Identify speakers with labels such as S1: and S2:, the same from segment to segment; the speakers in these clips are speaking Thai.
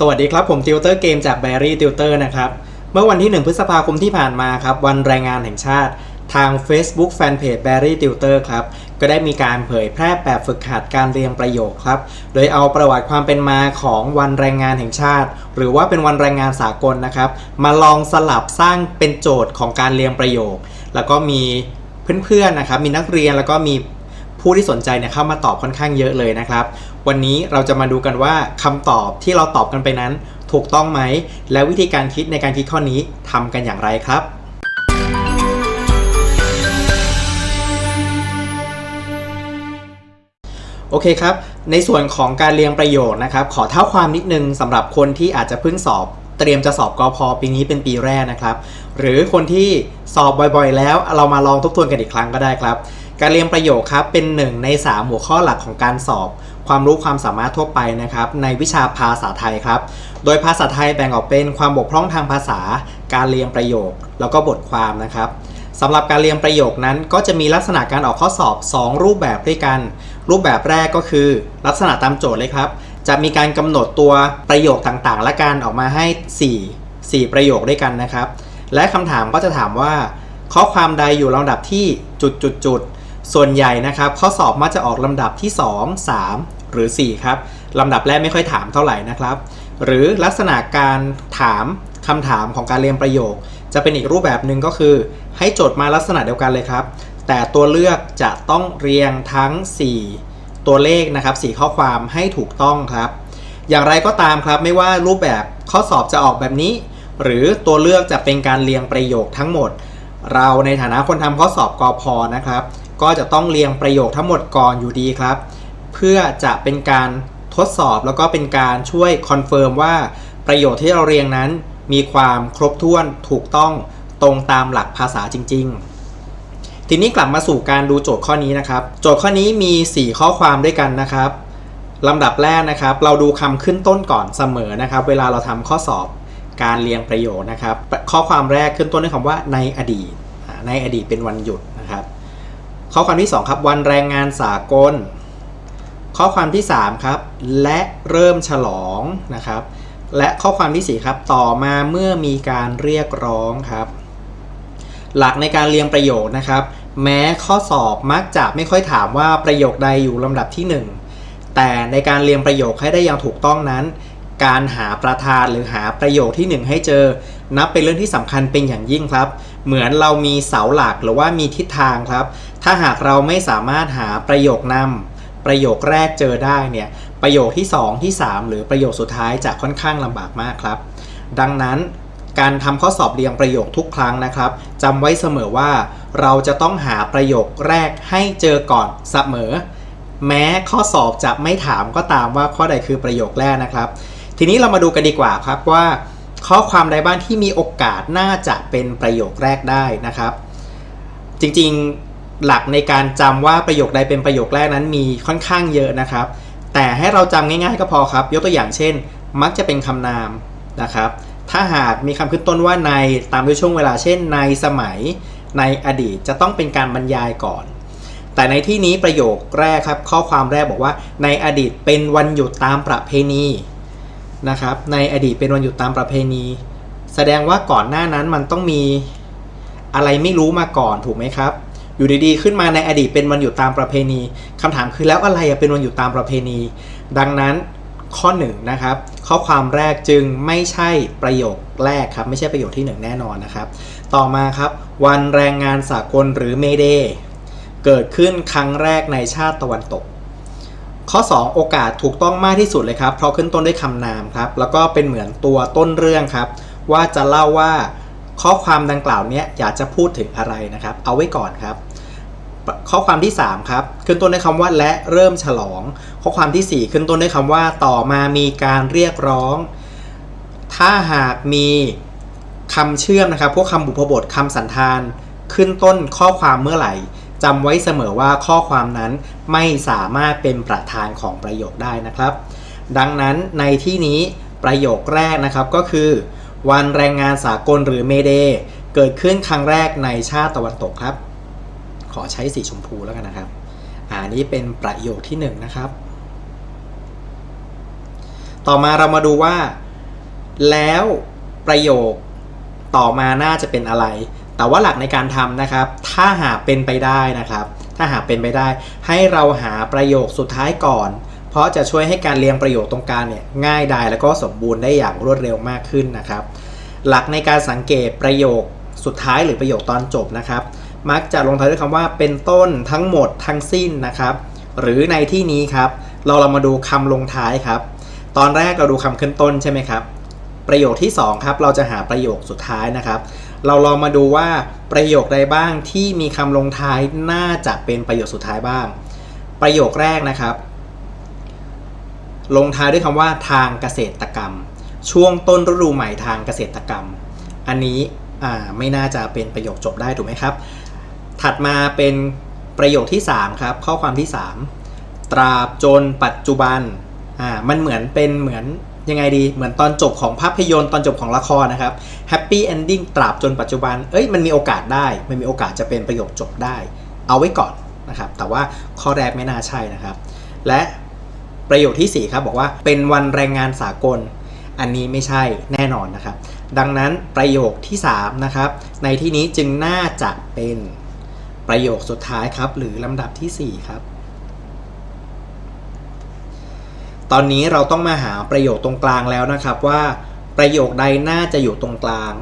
S1: สวัสดีครับ ผมติวเตอร์เกมจาก b บ r r y Tutor นะครับ เมื่อวันที่ 1 พฤษภาคมที่ผ่านมาครับ วันแรงงานแห่งชาติ ทาง Facebook Fanpage b a r r y Tutor ครับ ก็ได้มีการเผยแพร่แบบฝึกหัดการเรียงประโยคครับ โดยเอาประวัติความเป็นมาของวันแรงงานแห่งชาติ หรือว่าเป็นวันแรงงานสากลนะครับ มาลองสลับสร้างเป็นโจทย์ของการเรียงประโยค แล้วก็มีเพื่อนๆนะครับ มีนักเรียนแล้วก็มีผู้ที่สนใจเนี่ยเข้ามาตอบค่อนข้างเยอะเลยนะครับ วันนี้เราจะมาดูกันว่าคำตอบที่เราตอบกันไปนั้น ถูกต้องไหม และวิธีการคิดในการคิดข้อนี้ทำกันอย่างไรครับ โอเคครับ ในส่วนของการเรียงประโยคนะครับ ขอเท่าความนิดนึงสำหรับคนที่อาจจะเพิ่งสอบเตรียมจะสอบกอพอปีนี้เป็นปีแรกนะครับ หรือคนที่สอบบ่อยๆ แล้วเรามาลองทบทวนกันอีกครั้งก็ได้ครับ การเรียงประโยคครับเป็นหนึ่งใน 3 หัวข้อหลักของการสอบ ความรู้ความสามารถทั่วไปนะครับในวิชาภาษาไทยครับ โดยภาษาไทยแบ่งออกเป็นความบกพร่องทางภาษา การเรียงประโยค แล้วก็บทความนะครับสำหรับการเรียงประโยคนั้น ก็จะมีลักษณะการออกข้อสอบ 2 รูปแบบด้วยกัน รูปแบบแรกก็คือ ลักษณะตามโจทย์เลยครับ จะมีการกำหนดตัวประโยคต่างๆ และการออกมาให้ 4 4 ประโยคด้วยกันนะครับ และคำถามก็จะถามว่า ข้อความใดอยู่ลำดับที่จุดจุดจุดส่วนใหญ่นะครับ ข้อสอบมักจะออกลำดับที่ 2 3 หรือ 4 ครับลำดับแรกไม่ค่อยถามเท่าไหร่นะครับ หรือลักษณะการถามคำถามของการเรียนประโยค จะเป็นอีกรูปแบบหนึ่งก็คือ ให้โจทย์มาลักษณะเดียวกันเลยครับ แต่ตัวเลือกจะต้องเรียงทั้ง 4 ตัวเลขนะครับ4ข้อความให้ถูกต้องครับ อย่างไรก็ตามครับไม่ว่ารูปแบบข้อสอบจะออกแบบนี้ หรือตัวเลือกจะเป็นการเรียงประโยคทั้งหมด เราในฐานะคนทำข้อสอบกอพอนะครับก็จะต้องเรียงประโยคทั้งหมดก่อนอยู่ดีครับ เพื่อจะเป็นการทดสอบแล้วก็เป็นการช่วยคอนเฟิร์มว่าประโยชน์ที่เราเรียงนั้น มีความครบถ้วนถูกต้องตรงตามหลักภาษาจริง ๆ ทีนี้กลับมาสู่การดูโจทย์ข้อนี้นะครับ โจทย์ข้อนี้มี 4 ข้อความด้วยกันนะครับลำดับแรกนะครับ เราดูคำขึ้นต้นก่อนเสมอนะครับ เวลาเราทำข้อสอบการเรียงประโยคนะครับ ข้อความแรกขึ้นต้นด้วยคำว่าในอดีต ในอดีตเป็นวันหยุดนะครับ ข้อความที่ 2 ครับ วันแรงงานสากล ข้อความที่ 3 ครับ และเริ่มฉลองนะครับ และข้อความที่ 4 ครับ ต่อมาเมื่อมีการเรียกร้องครับ หลักในการเรียงประโยคนะครับ แม้ข้อสอบมักจะไม่ค่อยถามว่าประโยคใดอยู่ลำดับที่ 1 แต่ในการเรียงประโยคให้ได้อย่างถูกต้องนั้น การหาประธานหรือหาประโยคที่ 1 ให้เจอ นับเป็นเรื่องที่สำคัญเป็นอย่างยิ่งครับ เหมือนเรามีเสาหลักหรือว่ามีทิศทางครับ ถ้าหากเราไม่สามารถหาประโยคนำ ประโยคแรกเจอได้เนี่ยประโยคที่ 2 ที่ 3 หรือประโยคสุดท้ายจะค่อนข้างลำบากมากครับ ดังนั้นการทำข้อสอบเรียงประโยคทุกครั้งนะครับจำไว้เสมอว่า เราจะต้องหาประโยคแรกให้เจอก่อนเสมอ แม้ข้อสอบจะไม่ถามก็ตามว่าข้อใดคือประโยคแรกนะครับ ทีนี้เรามาดูกันดีกว่าครับว่า ข้อความใดบ้างที่มีโอกาสน่าจะเป็นประโยคแรกได้นะครับ จริงๆ หลักในการจำว่าประโยคใดเป็นประโยคแรกนั้นมีค่อนข้างเยอะนะครับ แต่ให้เราจำง่ายๆก็พอครับ ยกตัวอย่างเช่น มักจะเป็นคำนามนะครับ ถ้าหากมีคำขึ้นต้นว่าในตามด้วยช่วงเวลาเช่น ในสมัย ในอดีตจะต้องเป็นการบรรยายก่อน แต่ในที่นี้ประโยคแรกครับ ข้อความแรกบอกว่า ในอดีตเป็นวันหยุดตามประเพณีนะครับ ในอดีตเป็นวันหยุดตามประเพณี แสดงว่าก่อนหน้านั้นมันต้องมีอะไรไม่รู้มาก่อนถูกไหมครับ อยู่ดีๆ ขึ้นมาในอดีตเป็นวันหยุดตามประเพณีคำถามคือแล้วอะไรเป็นวันหยุดตามประเพณี ดังนั้นข้อ1นงนะครับ ข้อความแรกจึงไม่ใช่ประโยคแรกครับ ไม่ใช่ประโยคที่ 1 แน่นอนนะครับ ต่อมาครับ วันแรงงานสากลหรือเมเดเกิดขึ้นครั้งแรกในชาติตะวันตก ข้อ 2 โอกาสถูกต้องมากที่สุดเลยครับ เพราะขึ้นต้นด้วยคำนามครับ แล้วก็เป็นเหมือนตัวต้นเรื่องครับ ว่าจะเล่าว่าข้อความดังกล่าวเนี้ยอยากจะพูดถึงอะไรนะครับ เอาไว้ก่อนครับ ข้อความที่ 3 ครับ ขึ้นต้นด้วยคำว่าและเริ่มฉลอง ข้อความทีสี่ 4 ขึ้นต้นด้วยคำว่าต่อมามีการเรียกร้อง ถ้าหากมีคำเชื่อมนะครับ พวกคำบุพบทคำสันธาน ขึ้นต้นข้อความเมื่อไหร่จำไว้เสมอว่าข้อความนั้นไม่สามารถเป็นประธานของประโยคได้นะครับ ดังนั้นในที่นี้ประโยคแรกนะครับก็คือ วันแรงงานสากลหรือเมเดเกิดขึ้นครั้งแรกในชาติตะวันตกครับ ขอใช้สีชมพูแล้วกันนะครับอ่านี้เป็นประโยคที่1นงนะครับ ต่อมาเรามาดูว่า แล้วประโยคต่อมาน่าจะเป็นอะไร แต่ว่าหลักในการทำนะครับ ถ้าหากเป็นไปได้นะครับ ถ้าหากเป็นไปได้ ให้เราหาประโยคสุดท้ายก่อน เพราะจะช่วยให้การเรียงประโยคตรงกลางเนี่ยง่ายดายแล้วก็สมบูรณ์ได้อย่างรวดเร็วมากขึ้นนะครับ หลักในการสังเกตประโยคสุดท้ายหรือประโยคตอนจบนะครับ มักจะลงท้ายด้วยคำว่าเป็นต้นทั้งหมดทั้งสิ้นนะครับ หรือในที่นี้ครับ เราเรามาดูคำลงท้ายครับ ตอนแรกเราดูคำขึ้นต้นใช่ไหมครับ ประโยคที่2ครับเราจะหาประโยคสุดท้ายนะครับ เราลองมาดูว่าประโยคใดบ้างที่มีคำลงท้ายน่าจะเป็นประโยคสุดท้ายบ้าง ประโยคแรกนะครับ ลงท้ายด้วยคำว่าทางเกษตรกรรม ช่วงต้นฤดูใหม่ทางเกษตรกรรม อันนี้ไม่น่าจะเป็นประโยคจบได้ถูกไหมครับ ถัดมาเป็นประโยคที่ 3 ครับ ข้อความที่ 3 ตราบจนปัจจุบันอ่ามันเหมือนเป็นเหมือนยังไงดี เหมือนตอนจบของภาพยนตร์ตอนจบของละครนะครับ Happy Ending ตราบจนปัจจุบัน เอ้ยมันมีโอกาสได้ มันมีโอกาสจะเป็นประโยคจบได้ เอาไว้ก่อนนะครับ แต่ว่าข้อแรกไม่น่าใช่นะครับ และประโยคที่ 4 ครับบอกว่าเป็นวันแรงงานสากล อันนี้ไม่ใช่แน่นอนนะครับ ดังนั้นประโยคที่ 3 นะครับ ในที่นี้จึงน่าจะเป็น ประโยคสุดท้ายครับ หรือลำดับทีสี่ 4 ครับ ตอนนี้เราต้องมาหาประโยคตรงกลางแล้วนะครับว่าประโยคใดน่าจะอยู่ตรงกลาง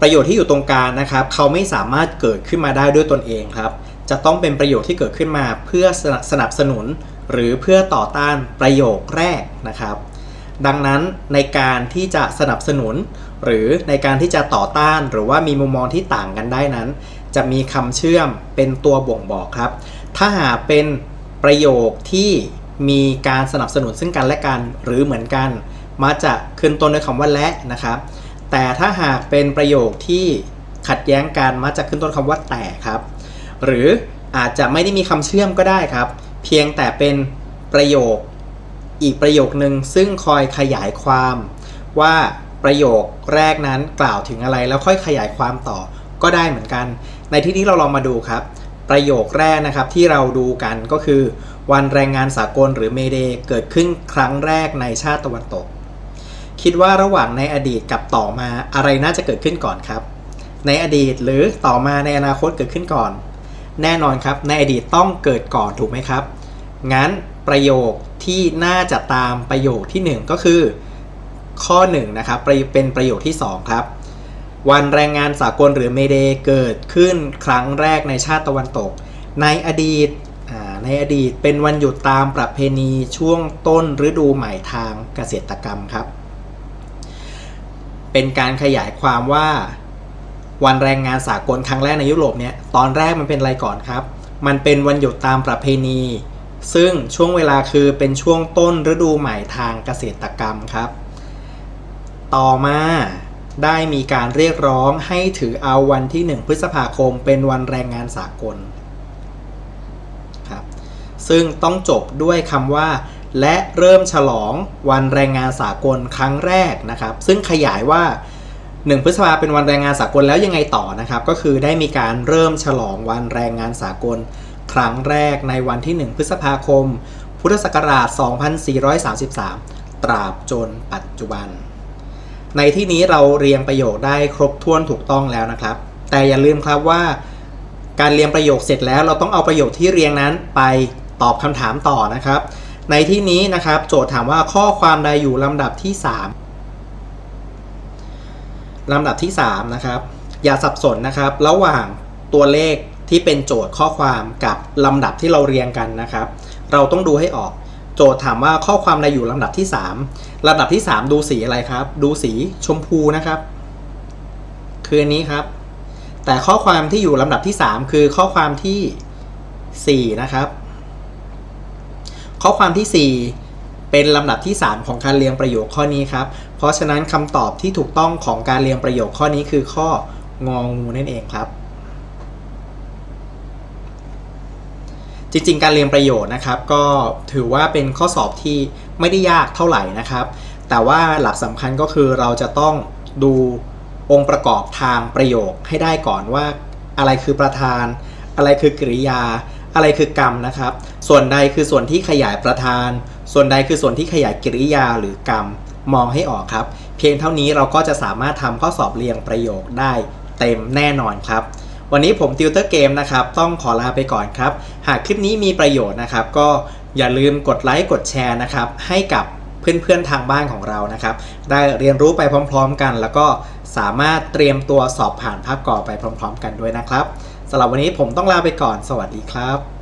S1: ประโยชน์ที่อยู่ตรงกลางนะครับ เขาไม่สามารถเกิดขึ้นมาได้ด้วยตนเองครับ จะต้องเป็นประโยชน์ที่เกิดขึ้นมาเพื่อสนับสนุน หรือเพื่อต่อต้านประโยคแรกนะครับ ดังนั้นในการที่จะสนับสนุน หรือในการที่จะต่อต้าน หรือว่ามีมุมมองที่ต่างกันได้นั้น จะมีคำเชื่อมเป็นตัวบ่งบอกครับ ถ้าหากเป็นประโยคที่มีการสนับสนุนซึ่งกันและกัน หรือเหมือนกันมาจะขึ้นต้นด้วยคำว่าและนะครับ แต่ถ้าหากเป็นประโยคที่ขัดแย้งกันมักจะขึ้นต้นคำว่าแต่ครับ หรืออาจจะไม่ได้มีคำเชื่อมก็ได้ครับ เพียงแต่เป็นประโยคอีกประโยคนึงซึ่งคอยขยายความว่าประโยคแรกนั้นกล่าวถึงอะไรแล้วค่อยขยายความต่อก็ได้เหมือนกัน ในที่นี้เราลองมาดูครับ ประโยคแรกนะครับที่เราดูกันก็คือ วันแรงงานสากลหรือเมเดเกิดขึ้นครั้งแรกในชาติตะวันตก คิดว่าระหว่างในอดีตกับต่อมาอะไรน่าจะเกิดขึ้นก่อนครับ ในอดีตหรือต่อมาในอนาคตเกิดขึ้นก่อน แน่นอนครับในอดีตต้องเกิดก่อนถูกไหมครับ งั้นประโยคที่น่าจะตามประโยคที่ 1 ก็คือ ข้อ1นะครับเป็นประโยคที่ 2 ครับ วันแรงงานสากลหรือเมเดเกิดขึ้นครั้งแรกในชาติตะวันตก ในอดีตในอดีตเป็นวันหยุดตามประเพณีช่วงต้นฤดูใหม่ทางเกษตรกรรมครับ เป็นการขยายความว่าวันแรงงานสากลครั้งแรกในยุโรปเนี่ยตอนแรกมันเป็นอะไรก่อนครับ มันเป็นวันหยุดตามประเพณี ซึ่งช่วงเวลาคือเป็นช่วงต้นฤดูใหม่ทางเกษตรกรรมครับ ต่อมา ได้มีการเรียกร้องให้ถือเอาวันที่ 1 พฤษภาคมเป็นวันแรงงานสากลครับซึ่งต้องจบด้วยคำว่า และเริ่มฉลองวันแรงงานสากลครั้งแรกนะครับ ซึ่งขยายว่า 1 พฤษภาเป็นวันแรงงานสากลแล้วยังไงต่อนะครับ ก็คือได้มีการเริ่มฉลองวันแรงงานสากล ครั้งแรกในวันที่ 1 พฤษภาคม พุทธศักราช 2433 ตราบจนปัจจุบัน ในที่นี้เราเรียงประโยคได้ครบถ้วนถูกต้องแล้วนะครับ แต่อย่าลืมครับว่า การเรียงประโยคเสร็จแล้ว เราต้องเอาประโยคที่เรียงนั้นไปตอบคำถามต่อนะครับ ในที่นี้นะครับ โจทย์ถามว่าข้อความใดอยู่ลำดับที่ 3ลำดับที่ 3 นะครับ อย่าสับสนนะครับ ระหว่างตัวเลขที่เป็นโจทย์ข้อความกับลำดับที่เราเรียงกันนะครับ เราต้องดูให้ออก โจทย์ถามว่าข้อความใดอยู่ลำดับที่ 3ลำดับที่ 3 ดูสีอะไรครับ ดูสีชมพูนะครับ คืออันนี้ครับ แต่ข้อความที่อยู่ลำดับที่ 3 คือข้อความที่ 4 นะครับ ข้อความที่ 4 เป็นลำดับที่ 3 ของการเรียงประโยคข้อนี้ครับ เพราะฉะนั้นคำตอบที่ถูกต้องของการเรียงประโยคข้อนี้คือข้ององูนั่นเองครับ จริง ๆ การเรียงประโยชน์นะครับ ก็ถือว่าเป็นข้อสอบที่ไม่ได้ยากเท่าไหร่นะครับ แต่ว่าหลักสำคัญก็คือเราจะต้องดูองค์ประกอบทางประโยคให้ได้ก่อนว่าอะไรคือประธาน อะไรคือกริยา อะไรคือกรรมนะครับ ส่วนใดคือส่วนที่ขยายประธาน ส่วนใดคือส่วนที่ขยายกริยาหรือกรรมมองให้ออกครับ เพียงเท่านี้เราก็จะสามารถทำข้อสอบเรียงประโยคได้เต็มแน่นอนครับ วันนี้ผมติวเตอร์เกมนะครับ ต้องขอลาไปก่อนครับ หากคลิปนี้มีประโยชน์นะครับ ก็อย่าลืมกดไลค์กดแชร์นะครับ ให้กับเพื่อนๆทางบ้านของเรานะครับ ได้เรียนรู้ไปพร้อม ๆ กัน แล้วก็สามารถเตรียมตัวสอบผ่านภาคกอไปพร้อม ๆ กันด้วยนะครับสำหรับวันนี้ผมต้องลาไปก่อน สวัสดีครับ